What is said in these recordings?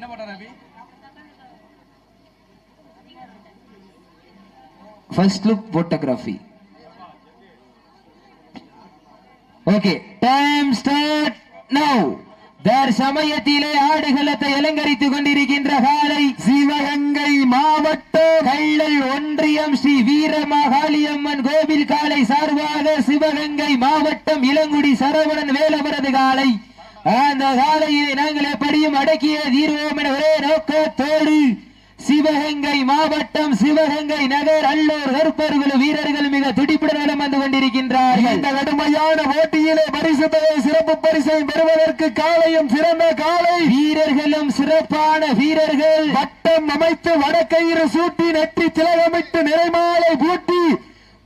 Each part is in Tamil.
என்ன பண்ற Ravi? First look photography okay time start now தர் சமயத்திலே ஆடுகளத்தை அலங்கரித்துக் கொண்டிருக்கின்ற காலை சிவகங்கை மாவட்ட கள்ளை ஒன்றியம் ஸ்ரீ வீரமகாளியம்மன் கோவில் காலை சார்பாக சிவகங்கை மாவட்டம் இளங்குடி சரவணன் வேலவரது காலை. அந்த காலையை நாங்கள் எப்படியும் அடக்கிய தீர்வோம் என ஒரே நோக்கத்தோடு சிவகங்கை மாவட்டம் சிவகங்கை நகர் அல்லூர் கருப்பர்கள் வீரர்கள் மிக துடிப்புடன் வந்து கொண்டிருக்கின்றார்கள். இந்த கடுமையான போட்டியிலே பரிசு தொகை சிறப்பு பரிசை பெறுவதற்கு காலையும் சிறந்த காலை. வீரர்களும் சிறப்பான வீரர்கள். வட்டம் அமைத்து வடக்கயிறு சூட்டி நெற்றி திலகமிட்டு நிறைமாலை பூட்டி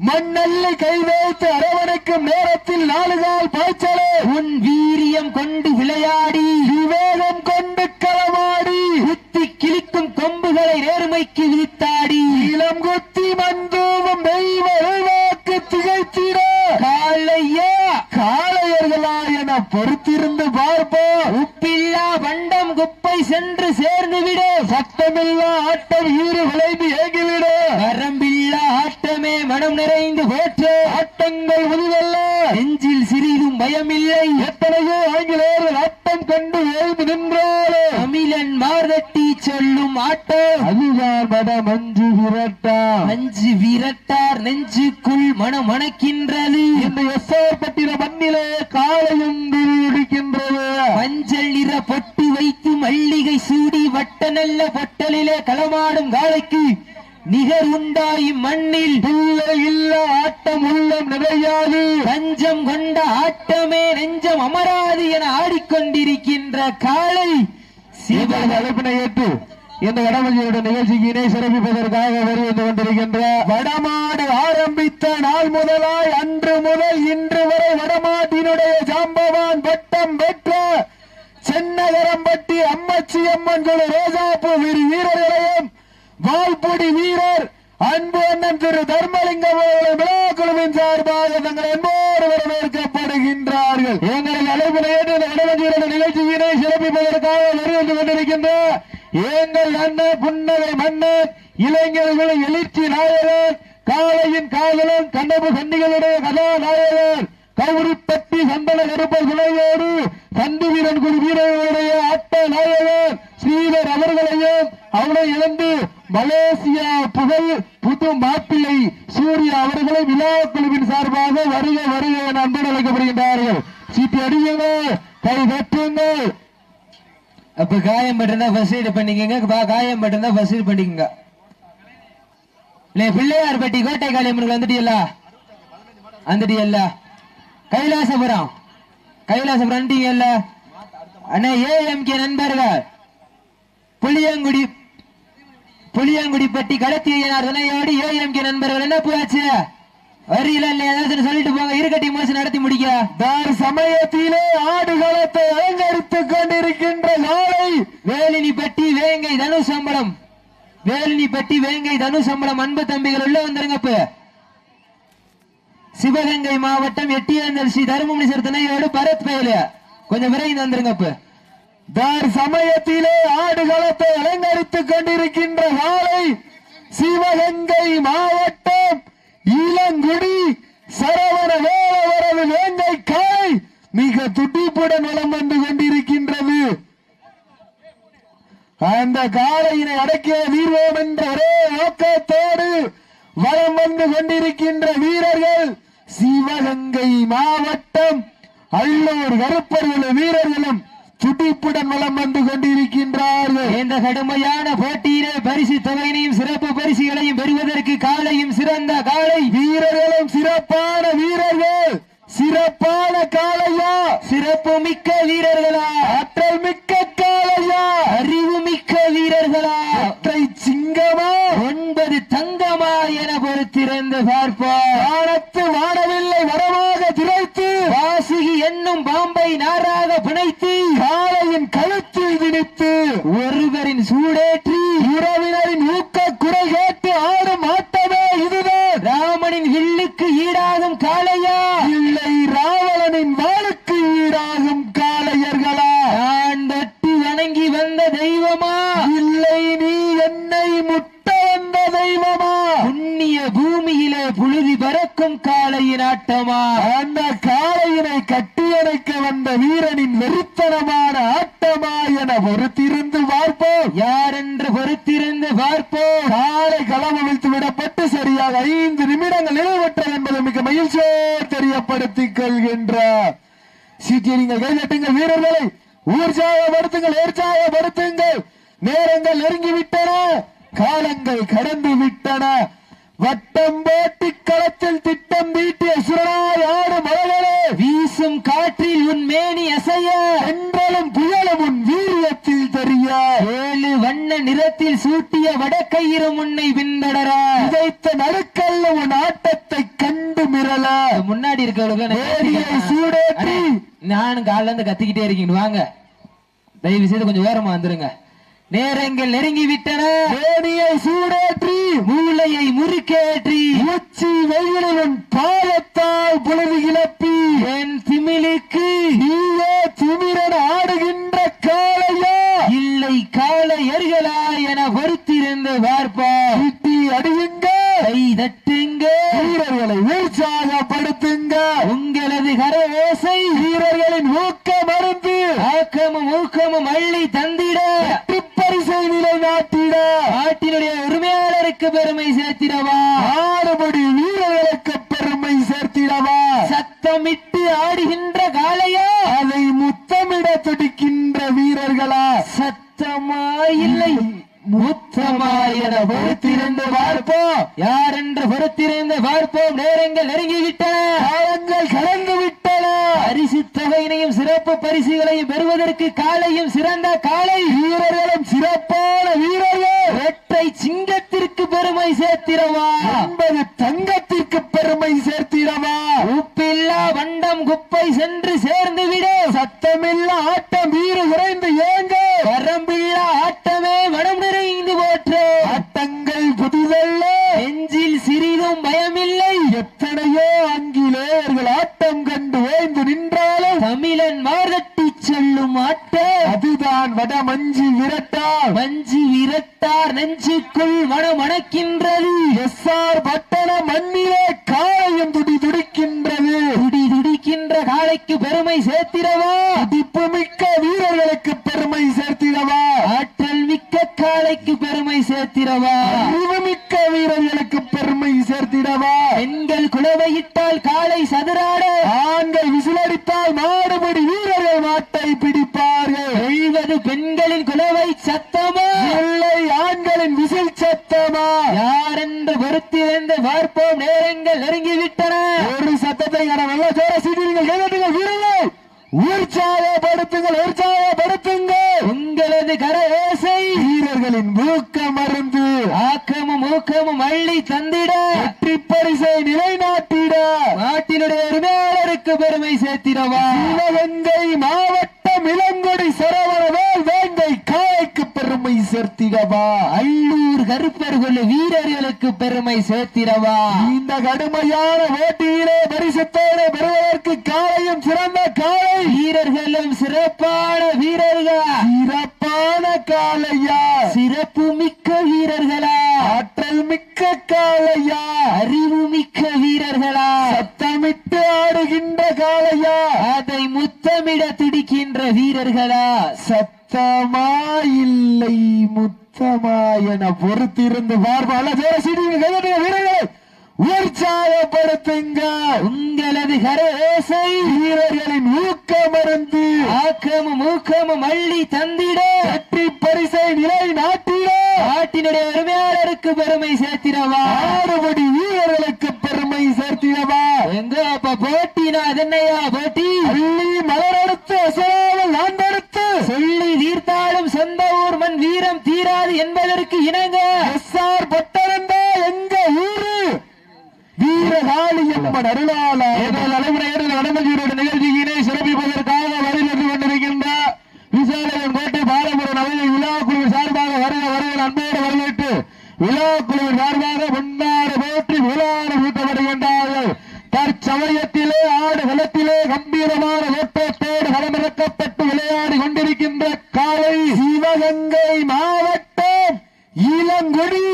மண்ணல்லி கை வைத்து அரவணைக்கும் நேரத்தில் நாலுகால் பாய்ச்சலே. உன் வீரியம் கொண்டு விளையாடி விவேகம் கொண்டு களமாடி குத்தி கிழிக்கும் கொம்புகளை நேர்மைக்கு விதித்து மார்தட்டி சொல்லும் ஆட்டம் அதுதான் மட மஞ்சு விரட்டா அஞ்சு விரட்டார் நெஞ்சுக்குள் மனம் மணக்கின்றது இந்த எஸ்ஆர் பட்டின மண்ணிலே காலையும் இருக்கின்றது மஞ்சள் நிற பொட்டு வைத்து மல்லிகை சூடி வட்ட நல்ல பொட்டலிலே களமாடும் காளைக்கு நிகர் உண்டாய் மண்ணில். பிள்ளை இல்ல ஆட்டம் உள்ளம் நிறையாது. பஞ்சம் கொண்ட ஆட்டமே நெஞ்சம் அமராது என ஆடிக்கொண்டிருக்கின்ற காளை சிவ அழைப்பினை ஏற்று இந்த வடமஞ்சியோட நிகழ்ச்சியினை சிறப்பிப்பதற்காக வருவது கொண்டிருக்கின்ற வடமாடு ஆரம்பித்த நாள் முதலாய் அன்று முதல் இன்று வரை வடமாட்டினுடைய ஜாம்பவான் பட்டம் பெற்ற சென்னகரம்பட்டி அம்மச்சி அம்மன் குழு ரோஜாப்பூ வீரர்களையும் வால்பொடி வீரர் அன்பு அண்ணன் திரு தர்மலிங்கம் அவர்களை விழா குழுவின் சார்பாக தங்கள் அன்போடு வரவேற்கப்படுகின்றார்கள் எங்களது அழைப்பினை ஏற்று நிகழ்ச்சியினை சிறப்பிப்பதற்காக வருவது கொண்டிருக்கின்ற எங்கள் அண்ணன் புன்னகை மன்னர் இளைஞர்களின் எழுச்சி நாயகன் காளையின் காதலன் கண்டபு சண்டிகளுடைய கதாநாயகன் கௌரிப்பட்டி சந்தன கருப்ப துணையோடு சண்டு வீரன் குழு வீரர்களுடைய ஆட்ட நாயகன் ஸ்ரீதர் அவர்களையும் அவனை இழந்து மலேசியா புகழ் புது மாப்பிள்ளை சூர்யா அவர்களை விழா குழுவின் சார்பாக வருக வருக என அன்போடு அழைக்கப்படுகின்றார்கள். சீட்டு அடியுங்கள் கை தட்டுங்கள் அப்ப காயம் பட்டிருந்தா ஃபர்ஸ்ட் எய்ட் பண்ணிக்கங்க காயம் பட்டிருந்தா ஃபர்ஸ்ட் எய்ட் பண்ணிக்கங்க. இல்ல பிள்ளையார்பட்டி கோட்டை காளியம்மனுக்கு வந்துட்டியல்ல? வந்துட்டியல்ல. கைலாசபுரம். கைலாசபுரம் வந்துட்டீங்கல்ல அண்ணா ஏஎம்கே நண்பர்கள். புளியங்குடி புளியங்குடிப்பட்டி களத்தியனார் துணையோடு ஏஎம்கே நண்பர்கள் என்ன போயாச்சு வரியில இல்ல ஏதாச்சும் சொல்லிட்டு போங்க. இருக்கட்டி மோசம் நடத்தி முடிக்க. தார் சமயத்திலே ஆடுகளத்தை அலங்கரித்துக் கொண்டிருக்கின்ற நாளை வேலினிப்பட்டி வேங்கை தனுசம்பளம். வேலினிப்பட்டி வேங்கை தனுசம்பளம். அன்பு தம்பிகள் உள்ள வந்துருங்க இப்ப சிவகங்கை மாவட்டம் எட்டியாந்தல் ஸ்ரீ தருமபுரீஸ்வரர் துணையோடு பரத் பயல. கொஞ்சம் விரைந்து வந்துருங்க இப்ப சமயத்திலே ஆடுகளத்தை அலங்கரித்துக் கொண்டிருக்கின்ற காலை சிவகங்கை மாவட்டம் இளங்குடி சரவண வேலவரது வேங்கை காய் மிக துடிப்புடன் வலம் வந்து கொண்டிருக்கின்றது. அந்த காலையினை அடக்கிய வீர்வோம் என்ற ஒரே நோக்கத்தோடு வலம் வந்து கொண்டிருக்கின்ற வீரர்கள் சிவகங்கை மாவட்டம். அள்ளூர் கருப்பர்களும் வீரர்களும் துடிப்புடன் வலம் வந்து கொண்டிருக்கின்றார்கள். இந்த கடுமையான போட்டியிலே பரிசு தொகையினையும் சிறப்பு பரிசுகளையும் பெறுவதற்கு காலையும் சிறந்த காலை. வீரர்களும் சிறப்பான வீரர்கள். சிறப்பான காளையா? சிறப்பு மிக்க வீரர்களா? ஆற்றல் மிக்க காளையா? அறிவு மிக்க வீரர்களா? ஒற்றை சிங்கமா? ஒன்பது தங்கமா என பொறுத்திருந்து பார்ப்போம். வானத்து வானவில்லை வரமாக திரைத்து. வாசுகி என்னும் பாம்பை நாராக பிணைத்து. காளையின் கழுத்தில் திணித்து ஒருவரின் சூடேற்றி வெறித்தனமான ஆட்டமா என பொறுத்திருந்து பார்ப்போம். யார் என்று பொறுத்திருந்து பார்ப்போம். காலை களம் அவிழ்த்து விடப்பட்டு சரியாக ஐந்து நிமிடங்கள் நிறைவேற்றது என்பது மிக மகிழ்ச்சியோடு தெரியப்படுத்திக் கொள்கின்றார். சீட்டியை நீங்கள் கைதட்டுங்கள் வீரர்களை. உற்சாகப்படுத்துங்கள் உற்சாகப்படுத்துங்கள் நேரங்கள் நெருங்கி விட்டன காலங்கள் கடந்து விட்டன வட்டம் போட்டி களத்தில் திட்டம் தீட்டிய சுரனாய் ஆடும் வீசும் காற்றில் உன் மேனி அசைய என்றாலும் புயலும் உன் வீரியத்தில் தெரிய. ஏழு வண்ண நிறத்தில் சூட்டிய வடக்கயிறு முன்னை பின்தொடர. விதைத்த நடுக்கல்ல உன் ஆட்டத்தை கண்டு மிரள. முன்னாடி இருக்கவங்களுக்கு சூடேற்றி. நானும் காலைல இருந்து கத்திக்கிட்டே இருக்கீங்க. வாங்க. தயவு செய்து கொஞ்சம் ஓரமா வந்துருங்க. நேரங்கள் நெருங்கி விட்டன வேடியை சூடேற்றி மூளையை முறுக்கேற்றி உச்சி வெயிலில் உன் பாலத்தால் பொழுது கிளப்பி என் திமிலுக்கு நீயே திமிரன் ஆடுகின்ற காளையா? இல்லை கால எருகலா என பொறுத்திருந்து பார்ப்போம். சுட்டி அடியுங்க கை தட்டுங்க வீரர்களை உற்சாகப்படுத்துங்க உங்களது கர ஓசை வீரர்களின் ஊக்க மருந்து ஆக்கமும் ஊக்கமும் அள்ளி தந்திட பரிசை நிலை நாட்டிட நாட்டினுடைய உரிமையாளருக்கு பெருமை சேர்த்திடவா ஆறுபடி வீரர்களுக்கு பெருமை சேர்த்திடவா சத்தமிட்டு ஆடுகின்ற காளையா அதை முத்தமிட துடிக்கின்ற வீரர்களா சத்தமா இல்லை முத்தமா என பொறுத்திருந்து பார்ப்போம். யார் என்று பொறுத்திருந்து பார்ப்போம். நேரங்கள் நெருங்கி காலங்கள் கடந்து விட்டன பரிசு தொகையினையும் சிறப்பு பரிசுகளையும் பெறுவதற்கு காலையும் சிறந்த காலை வீரர்களும் சிறப்பான வீரர்கள் இரட்டை சிங்கத்திற்கு பெருமை சேர்த்திடவா என்பது தங்கத்திற்கு பெருமை சேர்த்திடவா உப்பில்லா வண்டம் குப்பை சென்று சேர்ந்து விடு சத்தமில்லா ஆட்டம் வீறு குறைந்து ஏங்க வரம்பில்லா ஆட்டமே மனம் நிறைந்து போற்று ஆட்டங்கள் புதிதல்ல நெஞ்சில் சிறிதும் பயமில்லை எத்தனையோ ஆங்கிலேயர்கள் ஆட்டம் கண்டு ஓய்ந்து நின்றாலும் தமிழன் மார்கட்டி சொல்லும் ஆட்டம் அதுதான் வட மஞ்சி விரட்டால் மஞ்சு விரட்டார் நெஞ்சுக்குள் மனம் மணக்கின்றது எஸ் ஆர் பட்டண மண்ணிலே காயம் துடி துடிக்கின்றது. துடி துடிக்கின்ற காளைக்கு பெருமை சேர்த்திடவா? துடிப்பு மிக்க வீரர்களுக்கு பெருமை சேர்த்திடவா? ஆற்றல் மிக்க காளைக்கு பெருமை சேர்த்திடவா? அறிவுமிக்க வீரர்களுக்கு பெருமை சேர்த்திடவா? பெண்கள் குளவையிட்டால் காளை சதுராட. ஆண்கள் விசிலடித்தால் மாடுபடி வீரர்கள் மாட்டை பிடிப்பார்கள் எழுவது பெண்களின் குலவை சத்தமா? இல்லை ஆண்களின் விசில் சத்தமா? யார் என்று பொறுத்திருந்து பார்ப்போம் நேரங்கள் நெருங்கிவிட்டன. ஒரு சத்தத்தை நல்ல சேர சீட்டிங்கள் கைதட்டுங்கள் வீரர்கள் உற்சாகப்படுத்துங்கள் உற்சாகப்படுத்துங்கள் உங்களது கர ஓசை. வீரர்களின் ஊக்க மருந்து. ஆக்கமும் ஊக்கமும் அள்ளி தந்திட. வெற்றி பரிசை நிலைநாட்டிட. நாட்டினுடைய உரிமையாளருக்கு பெருமை சேர்த்திடவா? சிவகங்கை மாவட்டம் இளங்கொடி பெருமை சேர்த்திடவா அள்ளூர் கருப்பர் கொள்ள வீரர்களுக்கு பெருமை சேர்த்திடவா? இந்த கடுமையான போட்டியிலே பரிசுத்தோடு பெறுவதற்கு காலையும் சிறந்த காலை. வீரர்களும் சிறப்பான வீரர்கள்? சிறப்பான காலையா? சிறப்பு மிக்க வீரர்களா? ஆற்றல் மிக்க காலையா? அறிவு மிக்க வீரர்களா? சத்தமிட்டு ஆடுகின்ற காலையா? அதை முத்தமிட துடிக்கின்ற வீரர்களா? சத்தமா இல்லை முத்தமா என பொறுத்திருந்து கைதட்டுங்க வீரர்களே உற்சாகப்படுத்துங்க. உங்களது கர ஓசை வீரர்களின் ஊக்க மருந்து ஆக்கமும் ஊக்கமும் அள்ளி தந்திட. வெற்றி பரிசை நிலை நாட்டிட. நாட்டினுடைய உரிமையாளருக்கு பெருமை சேர்த்திடவா. ஆறுபடி வீரர்களுக்கு பெருமை சேர்த்திடவா. எங்க அப்ப போட்டினா அதென்னையா போட்டி? அள்ளி மலரெடுத்து அசராமல் அதற்கு இணங்க எஸ் ஆர் பட்டரண்டா எங்க ஊரு? நிகழ்ச்சியினை சிறப்பிப்பதற்காக வருகிறது கொண்டிருக்கின்ற கோட்டை பாலபுரம் விழா குழு சார்பாக வருக வருகிற அன்போடு வரவேற்று விழா குழு சார்பாக முன்னாடு போற்றி விழாடு தற்சமயத்திலே ஆடு களத்திலே கம்பீரமான ஓட்டத்தோடு களமிறக்கப்பட்டு விளையாடி கொண்டிருக்கின்ற காலை சிவகங்கை மாவட்ட இளங்குடி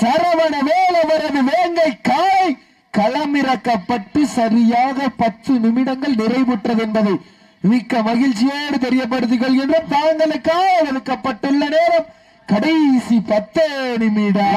சரவண வேலவரது வேங்கை காலை களமிறக்கப்பட்டு சரியாக பத்து நிமிடங்கள் நிறைவுற்றது என்பதை மிக்க மகிழ்ச்சியோடு தெரியப்படுத்திக் கொள்கின்றோம். தாங்களுக்காக ஒதுக்கப்பட்டுள்ள நேரம் கடைசி பத்து நிமிடம்.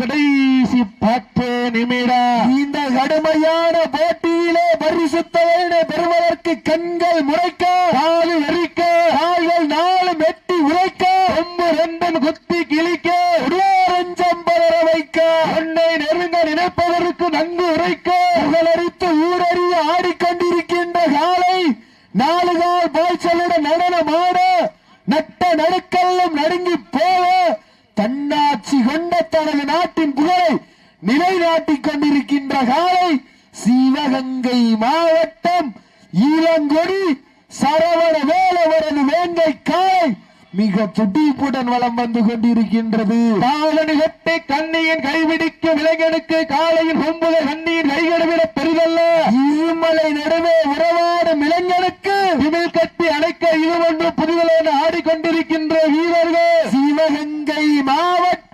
கடைசி பத்து நிமிடம். இந்த கடுமையான போட்டியிலே பரிசுத்தவனை பெறுவதற்கு கண்கள் முறைக்க காது எரிக்க கால்கள் நாலு வெட்டி உரைக்க கொம்பு ரெண்டும் குத்தி கிழிக்க உடலஞ்சம் பலர வைக்க உன்னை நெருங்க நினைப்பதற்கு நன்கு உரைக்க புகழரித்து ஊரறிய ஆடிக்கொண்டிருக்கின்ற காலை நாலு கால் பாய்ச்சலுடன் நடனமாட நட்ட நடுக்கல்லும் நடுங்கி போக தன்னாட்சி கொண்ட தனது நாட்டின் புகழை நிலைநாட்டிக் கொண்டிருக்கின்ற காலை சிவகங்கை மாவட்டம் ஈழங்கொடி சரவண வேலவரது வேங்கை காலை மிக துடிப்புடன் வலம் வந்து கொண்டிருக்கின்றது. கட்டி கண்ணியின் கைபிடிக்கும் இளைஞனுக்கு காலையின் கொம்புகள் கண்ணியின் கைகடவிட பெரிதல்ல. இருமலை நடுவே உறவாடும் இளைஞனுக்கு இதில் கட்டி அணைக்க இது ஒன்று புதிதலென ஆடிக்கொண்டிருக்கின்ற வீரர்கள். சிவகங்கை மாவட்டம்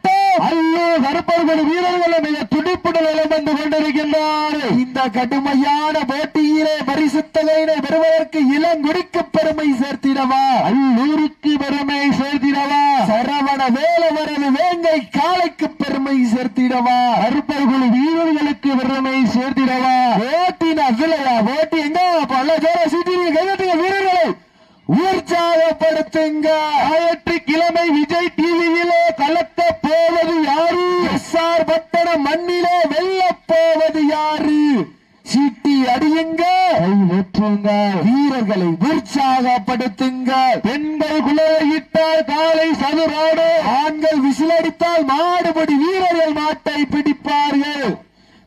அல்லூர் கருப்பர்கள் வீரர்கள் மிக துடிப்புடன் வந்து கொண்டிருக்கின்றார்கள் இந்த கடுமையான போட்டியிலே பரிசுத்தலைனை பெறுவதற்கு இளங்குடிக்கு பெருமை சேர்த்திடவா? அல்லூருக்கு வேலவரது வேங்கை காலைக்கு பெருமை சேர்த்திடவா? அருப்பர்கள் வீரர்களுக்கு பெருமை சேர்த்திடவா ஓட்டின அசிலையா ஓட்டி எங்க பல ஜோர சீட்டிங்க கைதட்டுங்க வீரர்களை உற்சாகப்படுத்துங்க ஆயிரத்தி கிழமை விஜய் டிவியிலே கலக்க போவது யாரு எஸ் ஆர் பட்டண மண்ணிலே வெல்ல போவது யாரு சீட்டி அடியுங்க வெற்றுங்க வீரர்களை உற்சாகப்படுத்துங்க பெண்கள் குலையிட்டால் காலை சதுராடு ஆண்கள் விசிலடித்தால் மாடுபடி வீரர்கள் மாட்டை பிடிப்பார்கள்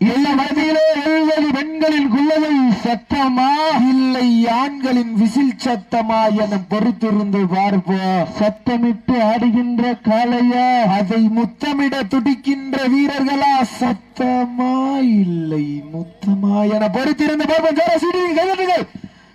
இல்ல மதியிலே எழுவது பெண்களின் குள்ளவை சத்தமா இல்லை ஆண்களின் விசில் சத்தமா என பொறுத்திருந்து பார்ப்போம். சத்தமிட்டு ஆடுகின்ற காளையா அதை முத்தமிட துடிக்கின்ற வீரர்களா? சத்தமா இல்லை முத்தமா என பொறுத்திருந்து பார்ப்போம். கைதட்டுங்கள்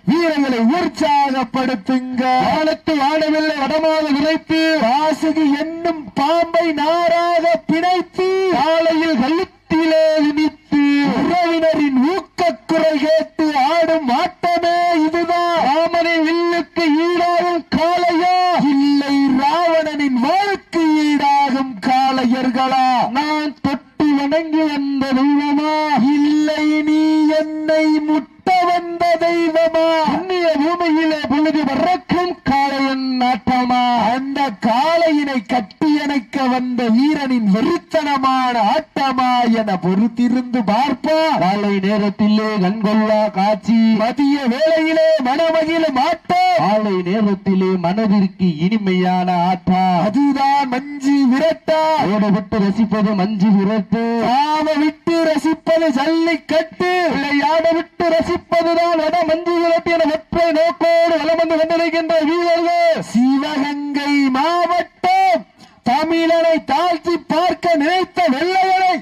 வீரர்களை உற்சாகப்படுத்துங்க. வானத்து வாடவில்லை வடமாக விரைத்து வாசுகி என்னும் பாம்பை நாராக பிணைத்து. காலையில் கழுத்திலே இனித்து. உறவினரின் ஊக்கக் குரல் கேட்டு ஆடும் ஆட்டமே இதுதான் ராமனின் வில்லுக்கு ஈடாகும் காளையா இல்லை ராவணனின் வாழ்க்கு ஈடாகும் காளையர்களா நான் தொட்டு வணங்கி வந்த தெய்வமா இல்லை நீ என்னை முட்ட வந்த தெய்வமா புண்ணிய பூமியிலே பொழுது பறக்கும் காளையன் நாட்டமா அந்த காளையினை கட்டியணைக்க வந்த வீரனின் வெறித்தனமான ஆட்டமா என பொறுத்திருந்து பார்ப்பா காலை நேரத்திலே கண்கொள்ளா காட்சி மதிய வேளையிலே மனமகிழும் ஆட்டம் காலை நேரத்திலே மனதிற்கு இனிமையான ஆட்டா. அதுதான் மஞ்சு விரட்டா. ஓட விட்டு ரசிப்பது மஞ்சு விரட்டு. ஆம விட்டு ரசிப்பது ஜல்லிக்கட்டு. விளையாட விட்டு ரசிப்பதுதான் வட மஞ்சு விரட்டு என ஒற்றை நோக்கோடு வலம் வந்து கொண்டிருக்கின்ற வீரர்கள். சிவகங்கை மாவட்டம் தமிழனை தாழ்த்தி பார்க்க நினைத்த வெள்ளையனை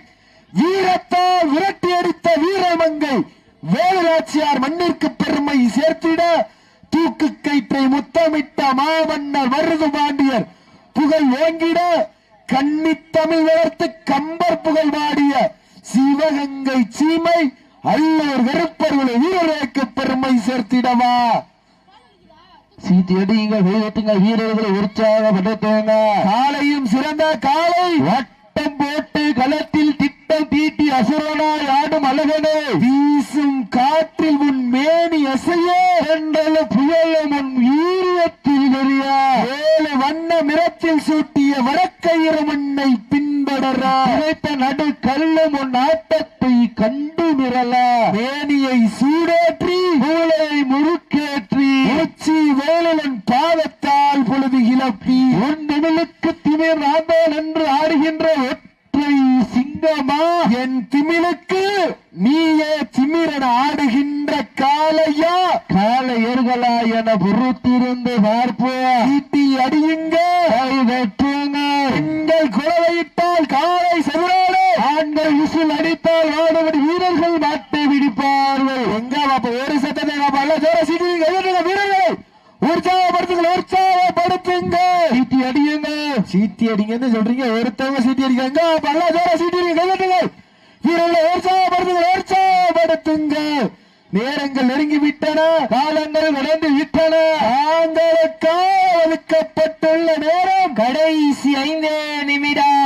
வீரத்தால் விரட்டி அடித்த வீரமங்கை வேலுராட்சியார் மண்ணிற்கு பெருமை சேர்த்திட தூக்கு கயிற்றை முத்தமிட்ட மாமன்னர் மருது பாண்டியர். புகழ் ஓங்கிட கன்னித்தமிழ் வளர்த்து கம்பர் புகழ் பாடிய சிவகங்கை சீமை அல்லூர் வெறுப்பர்களை வீரர்களுக்கு பெருமை சேர்த்திடவா. சீட்டி அடியுங்க வீரத்துங்க வீரர்களை உற்சாகப்படுத்துங்க. காலையும் சிறந்த காலை வட்டம் போட்டு களத்தில் திட்டம் தீட்டி அசுரனாய் ஆடும் அழகனே. வீசும் காற்றில் உன் மேனி அசைய. என்றல புயலும் உன் ஈரியத்தில் தெரியா ஏழு வண்ண மிரத்தில் சூட்டிய வடக்கயிறு மண்ணை பின்படரா இழைத்த நடு கல்லும் உன் ஆட்டத்தை கண்டு மிரல மேனியை சூடேற்றி மூளை முறுக்கேற்றி உச்சி வேலன் பாதத்தால் பொழுது இழப்பி உன் திமிழுக்கு திமிர் ஆண்டோன் என்று ஆடுகின்ற ஒற்றை சிங்கமா என் திமிழுக்கு நீயே திமிரன் ஆடுகின்ற காளையா காளையர்களா என பொறுத்திருந்து பார்ப்போம் ஈட்டி அடியுங்க கை வெட்டுங்க பெண்கள் குறவையிட்டால் காலை செவராடு ஆண்கள் விசில் அடித்தால் ஆடுபடி வீரர்கள் மாட்டை பிடிப்பார்கள் எங்க அப்ப ஒரு சத்தத்தை நம்ம அல்ல ஜோர சீட்டி கைவிடுங்க வீரர்கள் உற்சாகப்படுத்துங்க உற்சாகப்படுத்துங்க சீட்டி அடியுங்க சீட்டி அடிங்கன்னு சொல்றீங்க. ஒருத்தவங்க சீட்டி அடிக்காங்க. அப்ப அல்ல ஜோர சீட்டி கைவிட்டுங்க வீரர்களை உற்சாகப்படுத்துங்க. உற்சாகப்படுத்துங்க. நேரங்கள் நெருங்கி விட்டன காலங்கள் உடைந்து விட்டன தாங்களுக்காக ஒதுக்கப்பட்டுள்ள நேரம் கடைசி ஐந்து நிமிடம்.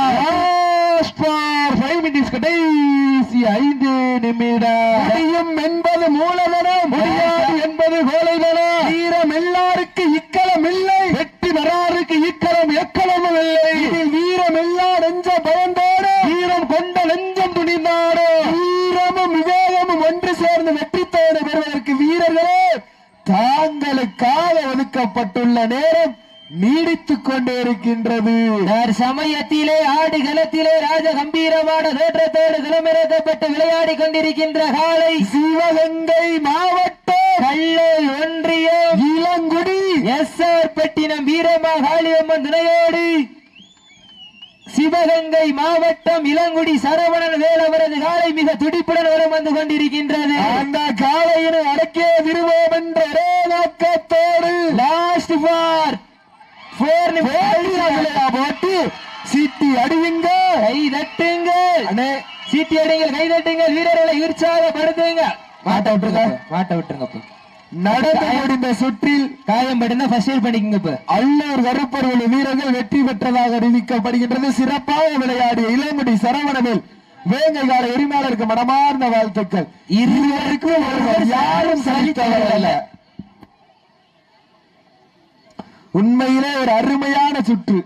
கடைசி ஐந்து நிமிடம். முடியும் என்பது மூலதனம். முடியாது என்பது கோலைதனம் வீரம் எல்லாருக்கு இக்களம் இல்லை வெற்றி வராருக்கு இக்களம் எக்களமும் இல்லை இதில் வீரம் எல்லா நெஞ்ச பயந்தோடு வீரம் கொண்ட நெஞ்சம் துணிந்தாடு வீரமும் விவேகமும் ஒன்று சேர்ந்து வெற்றித்தோடு பெறுவதற்கு வீரர்களே தாங்களுக்காக ஒதுக்கப்பட்டுள்ள நேரம் நீடித்துக் கொண்டே இருக்கின்றது. சமயத்திலே ஆடுகளத்திலே ராஜ கம்பீரமான தோற்றத்தோடு களமிறக்கப்பட்டு விளையாடி கொண்டிருக்கின்ற காலை சிவகங்கை மாவட்டம் கல்லை ஒன்றியம். இளங்குடி எஸ் ஆர் பெட்டினம் வீரமா காளியம்மன் துணையோடு சிவகங்கை மாவட்டம் இளங்குடி சரவணன் வேலவரது காலை மிக துடிப்புடன் வலம் வந்து கொண்டிருக்கின்றது. அந்த காலையினை அடக்கிய விருவோம் என்ற ஒரே நோக்கத்தோடு லாஸ்ட் ஃபார் போர் போட்டு சீட்டி அடியுங்க கை தட்டுங்கள். அண்ணே. சீட்டி அடிங்கள் கை தட்டுங்கள். வீரர்களை உற்சாகப்படுத்துங்க மாட்ட விட்டுருங்க. மாட்ட விட்டுருங்க நடந்து முடிந்த சுற்றில் காயம் படுந்தா ஃபர்ஸ்ட் எய்ட் பண்ணிக்கங்க இப்ப. அல்லூர் கருப்பருவல் வீரர்கள் வெற்றி பெற்றதாக அறிவிக்கப்படுகின்றது. சிறப்பாக விளையாடிய இளமுடி சரவணவேல் வேங்கை கால உரிமையாளருக்கு மனமார்ந்த வாழ்த்துக்கள். இருவருக்கும் ஒருவர் யாரும் சலித்தவர் அல்ல. உண்மையிலே ஒரு அருமையான சுற்று.